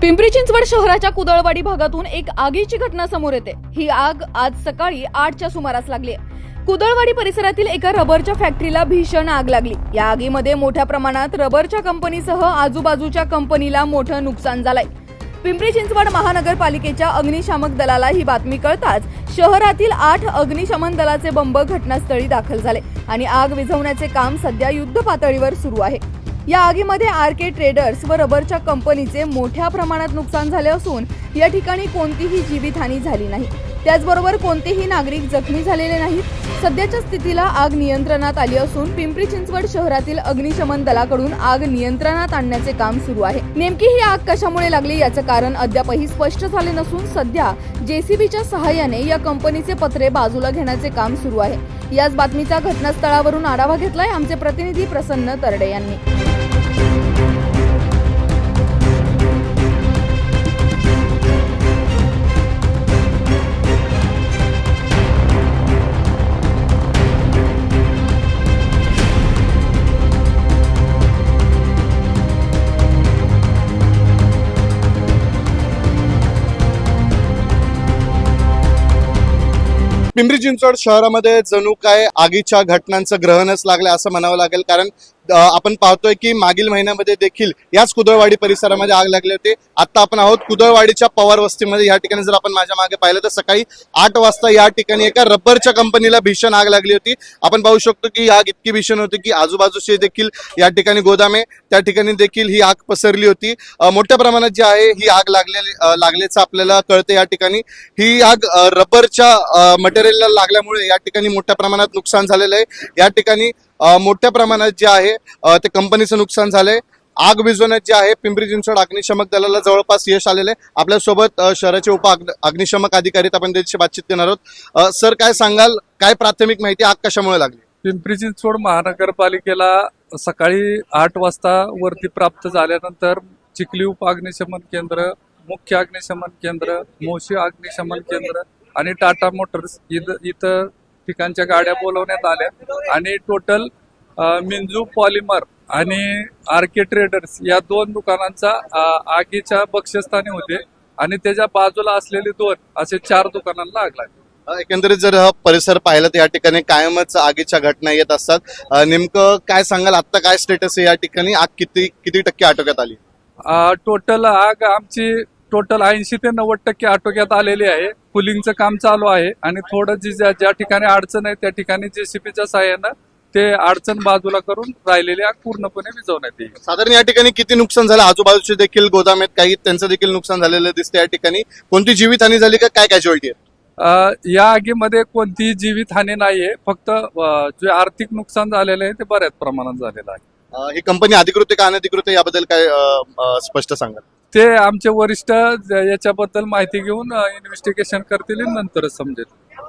पिंपरी चिंचवड शहराच्या कुदळवाडी भागातून एक आगीची घटना समोर येते. ही आग आज सकाळी आठच्या सुमारास लागली कुदळवाडी परिसरातील एका रबरच्या फॅक्टरीला भीषण आग लागली. या आगीमध्ये मोठ्या प्रमाणात रबरच्या कंपनीसह आजूबाजूच्या कंपनीला मोठं नुकसान झालंय. पिंपरी चिंचवड महानगरपालिकेच्या अग्निशामक दलाला ही बातमी कळताच शहरातील आठ अग्निशमन दलाचे बंब घटनास्थळी दाखल झाले आणि आग विझवण्याचे काम सध्या युद्ध पातळीवर सुरू आहे. या आगीमध्ये आर के ट्रेडर्स व रबरच्या कंपनीचे मोठ्या प्रमाणात नुकसान झाले असून या ठिकाणी कोणतीही जीवितहानी झाली नाही. त्याचबरोबर कोणतेही नागरिक जखमी झालेले नाहीत. सध्याच्या स्थितीला आग नियंत्रणात आली असून पिंपरी चिंचवड शहरातील अग्निशमन दलाकडून आग नियंत्रणात आणण्याचे काम सुरू आहे. नेमकी ही आग कशामुळे लागली याचं कारण अद्यापही स्पष्ट झाले नसून सध्या जेसीबीच्या सहाय्याने या कंपनीचे पत्रे बाजूला घेण्याचे काम सुरू आहे. याच बातमीचा घटनास्थळावरून आढावा घेतलाय आमचे प्रतिनिधी प्रसन्न तरडे यांनी. पिंपरी चिंचवड शहरामध्ये जणू काय आगीच्या घटनांचं ग्रहणच लागलं असं म्हणावं लागेल कारण आपण पाहतोय की मागील महिन्यामध्ये देखील याच कुदळवाडी परिसरामध्ये आग लागली होती. आता आपण आहोत कुदळवाडीच्या पवार वस्तीमध्ये. या ठिकाणी जर आपण माझ्या मागे पाहिलं तर सकाळी आठ वाजता या ठिकाणी एका रबरच्या कंपनीला भीषण आग लागली होती. आपण पाहू शकतो की आग इतकी भीषण होती की आजूबाजूचे देखील या ठिकाणी गोदामे त्या ठिकाणी देखील ही आग पसरली होती. मोठ्या प्रमाणात जी आहे ही आग लागलेली लागल्याचं आपल्याला कळतं या ठिकाणी. ही आग रबरच्या मटेरियलला लागल्यामुळे या ठिकाणी मोठ्या प्रमाणात नुकसान झालेलं आहे. या ठिकाणी मोठ्या प्रमाणात जे आहे ते कंपनीचं नुकसान झालंय. आग विझवण्यात जे आहे पिंपरी चिंचवड अग्निशमक दलाला जवळपास यश आलेलं आहे आपल्यासोबत शहराचे उप अग्निशमक अधिकारी आपण त्यांची बातचीत करणार आहोत. सर काय सांगाल? काय प्राथमिक माहिती? आग कशामुळे लागली? पिंपरी चिंचवड महानगरपालिकेला सकाळी आठ वाजता वरती प्राप्त झाल्यानंतर चिखली उप अग्निशमन केंद्र मुख्य अग्निशमन केंद्र मोशी अग्निशमन केंद्र आणि टाटा मोटर्स इथं इथं ठिकाणच्या गाड्या बोलवण्यात आल्या. आणि टोटल मिंजू पॉलिमर आणि आर के ट्रेडर्स या दोन दुकानांचा आगीच्या बक्षस्थानी होते. आणि त्याच्या बाजूला असलेले दोन असे चार दुकानांना आग लागली. एकंदरीत जर हा परिसर पाहिलं तर या ठिकाणी कायमच आगीच्या घटना येत असतात. नेमकं काय सांगाल? आता काय स्टेटस आहे या ठिकाणी? आग किती किती टक्के आटोक्यात आली? टोटल आग आमची टोटल ऐंशी ते नव्वद टक्के आटोक्यात आलेली आहे. कुलिंगचं काम चालू आहे आणि थोडं जी ज्या ज्या ठिकाणी अडचण आहे त्या ठिकाणी जेसीपीच्या सहाय्यानं ते अडचण बाजूला करून राहिलेली पूर्णपणे विझवण्यात येईल. साधारण या ठिकाणी किती नुकसान झालं? आजूबाजूचे देखील गोदाम आहेत काही त्यांचं देखील नुकसान झालेलं दिसतं या ठिकाणी. कोणती जीवितहानी झाली का? काय कॅज्युअलिटी आहे? या आगीमध्ये कोणतीही जीवितहानी नाहीये. फक्त जे आर्थिक नुकसान झालेलं आहे ते बऱ्याच प्रमाणात झालेलं आहे. ही कंपनी अधिकृत आहे का अनधिकृत आहे? याबद्दल काय स्पष्ट सांगाल? ते आमचे वरिष्ठ ज- याच्याबद्दल माहिती घेऊन इन्व्हेस्टिगेशन करतील नंतरच समजेल.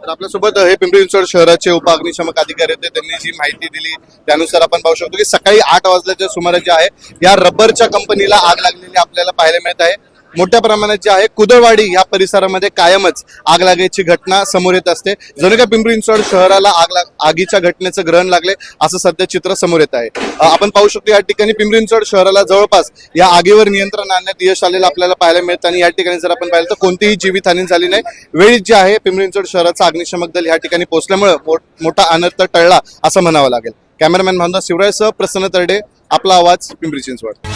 तर आपल्यासोबत हे पिंपरी चिंचवड शहराचे उपअग्निशमक अधिकारी होते. त्यांनी जी माहिती दिली त्यानुसार आपण पाहू शकतो की सकाळी आठ वाजल्याच्या सुमारास जे आहे या रबरच्या कंपनीला आग लागलेली आपल्याला पाहायला मिळत आहे. मोठ्या प्रमाणात जे आहे. कुदळवाडी या परिसरामध्ये कायमच आग लागायची घटना समोर येत असते. जणू का पिंपरी चिंचवड शहराला आग लाग आगीच्या घटनेचं ग्रहण लागले असं सध्या चित्र समोर येत आहे. आपण पाहू शकतो या ठिकाणी पिंपरी चिंचवड शहराला जवळपास या आगीवर नियंत्रण आणण्यात यश आलेलं आपल्याला पाहायला मिळतं आणि या ठिकाणी जर आपण पाहिलं तर कोणतीही जीवितहानी झाली नाही. वेळीच जे आहे पिंपरी चिंचवड शहराचा अग्निशमक दल या ठिकाणी पोहोचल्यामुळे मोठा अनर्थ टळला असं म्हणावं लागेल. कॅमेरामॅन भावना शिवरायसह प्रसन्न तरडे आपला आवाज पिंपरी चिंचवड.